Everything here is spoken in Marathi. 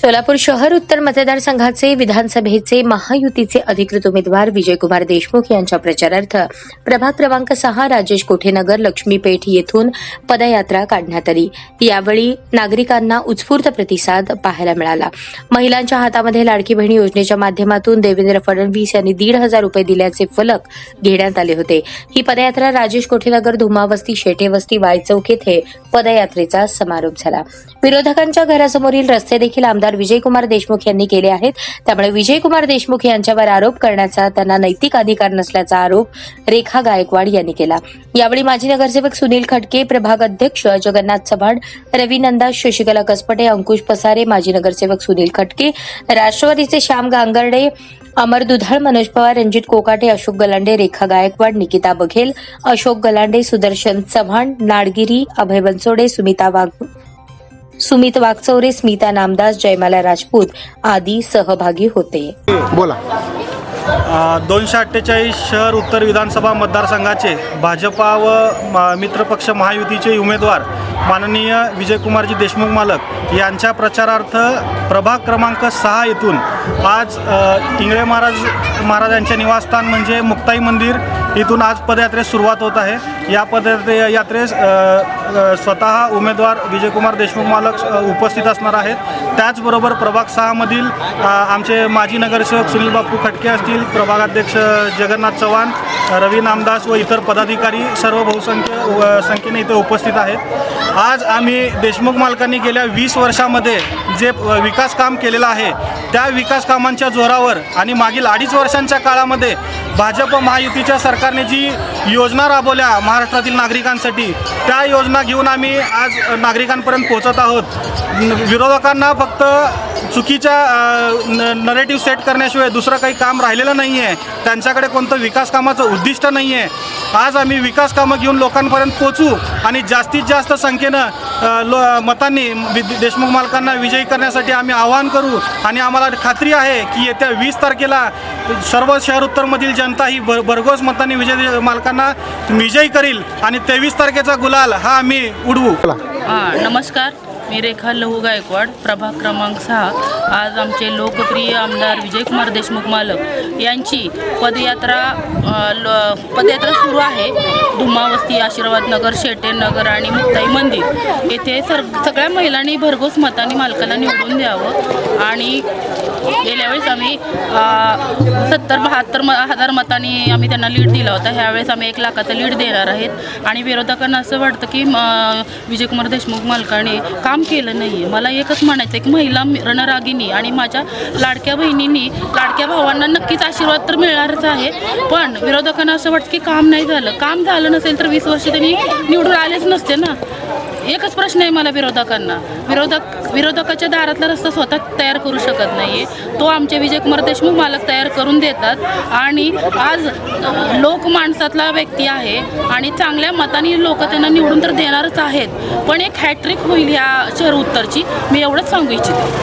सोलापूर शहर उत्तर मतदारसंघाचे विधानसभेचे महायुतीचे अधिकृत उमेदवार विजयकुमार देशमुख यांच्या प्रचारार्थ प्रभाग क्रमांक सहा राजेश कोठेनगर लक्ष्मीपेठ येथून पदयात्रा काढण्यात आली. यावेळी नागरिकांना उत्स्फूर्त प्रतिसाद पाहायला मिळाला. महिलांच्या हातामध्ये लाडकी बहिणी योजनेच्या माध्यमातून देवेंद्र फडणवीस यांनी दीड हजार रुपये दिल्याचे फलक घेण्यात आले होते. ही पदयात्रा राजेश कोठेनगर धुमावस्ती शेटेवस्ती वायचौक येथे पदयात्रेचा समारोप झाला. विरोधकांच्या घरासमोरील रस्ते देखील आमदार विजयकुमार देशमुख यांनी केले आहेत. त्यामुळे विजयकुमार देशमुख यांच्यावर आरोप करण्याचा त्यांना नैतिक अधिकार नसल्याचा आरोप रेखा गायकवाड यांनी केला. यावेळी माजी नगरसेवक सुनील खटके प्रभाग अध्यक्ष जगन्नाथ चव्हाण रवी नंदा शशिकला कसपटे अंकुश पसारे माजी नगरसेवक सुनील खटके राष्ट्रवादीचे श्याम गांगर्डे अमर दुधाळ मनोज पवार रणजित कोकाटे अशोक गलांडे रेखा गायकवाड निकिता बघेल अशोक गलांडे सुदर्शन चव्हाण नाडगिरी अभय बनसोडे सुमिता वाघ सुमित वागचौरे स्मिता नामदास जयमाला राजपूत आदी सहभागी होते. बोला. दोनशे अठ्ठेचाळीस शहर उत्तर विधानसभा मतदारसंघाचे भाजपा व मित्रपक्ष महायुतीचे उमेदवार माननीय विजयकुमारजी देशमुख मालक यांच्या प्रचारार्थ प्रभाग क्रमांक सहा येथून आज इंगळे महाराज महाराजांचे निवासस्थान म्हणजे मुक्ताई मंदिर इथून आज पदयात्रेस सुरुवात होत आहे. या पदयात्रे यात्रेस स्वतः उमेदवार विजयकुमार देशमुख मालक उपस्थित असणार आहेत. त्याचबरोबर प्रभाग सहामधील आमचे माजी नगरसेवक सुनील बापू खटके असतील प्रभागाध्यक्ष जगन्नाथ चव्हाण रवी नामदास व इतर पदाधिकारी सर्व बहुसंख्य व संख्येने इथे उपस्थित आहेत. आज आम्ही देशमुख मालकांनी गेल्या वीस वर्षामध्ये जे विकास काम केलेलं आहे त्या विकास कामांच्या जोरावर आणि मागील अडीच वर्षांच्या काळामध्ये भाजप महायुतीच्या सरकारने जी योजना राबवल्या महाराष्ट्रातील नागरिकांसाठी त्या योजना घेऊन आम्ही आज नागरिकांपर्यंत पोहोचत आहोत. विरोधकांना फक्त चुकीच्या नरेटिव्ह सेट करण्याशिवाय दुसरं काही काम राहिलेलं नाही आहे त्यांच्याकडे कोणतं विकास कामाचं उद्दिष्ट नाही आहे आज आम्ही विकास कामं घेऊन लोकांपर्यंत पोचू आणि जास्तीत जास्त संख्येनं लो मतांनी देशमुख मालकांना विजयी करण्यासाठी आम्ही आवाहन करू आणि आम्हाला खात्री आहे की येत्या वीस तारखेला सर्व शहर उत्तरमधील जनता ही भर भरघोस मतांनी विजय मालकांना विजयी करील आणि तेवीस तारखेचा गुलाल हा आम्ही उडवू. हां नमस्कार. मी रेखा लहू गायकवाड प्रभाग क्रमांक सहा. आज आमचे लोकप्रिय आमदार विजयकुमार देशमुख मालक यांची पदयात्रा ल पदयात्रा सुरू आहे. धुमावस्ती आशीर्वाद नगर शेटे नगर आणि मुक्ताई मंदिर. येथे सर सगळ्या महिलांनी भरघोस मताने मालकाला निवडून द्यावं आणि गेल्या वेळेस आम्ही सत्तर बहात्तर म हजार मतांनी आम्ही त्यांना लीड दिला होता. ह्यावेळेस आम्ही एक लाखाचा लीड देणार आहेत. आणि विरोधकांना असं वाटतं की म, विजयकुमार देशमुख मालकाने काम केलं नाही आहे मला एकच म्हणायचं आहे महिला रणरागिनी आणि माझ्या लाडक्या बहिणींनी लाडक्या भावांना नक्कीच आशीर्वाद तर मिळणारच आहे. पण विरोधकांना असं वाटतं की काम नाही झालं. काम झालं नसेल तर वीस वर्ष त्यांनी निवडून आलेच नसते ना. एकच प्रश्न आहे मला विरोधकांना. विरोधक विरोधकाच्या दारातला रस्ता स्वतः तयार करू शकत नाही आहे तो आमचे विजयकुमार देशमुख मालक तयार करून देतात. आणि आज लोक माणसातला व्यक्ती आहे आणि चांगल्या मताने लोक त्यांना निवडून तर देणारच आहेत. पण एक हॅट्रिक होईल ह्या शहर उत्तरची मी एवढंच सांगू इच्छिते.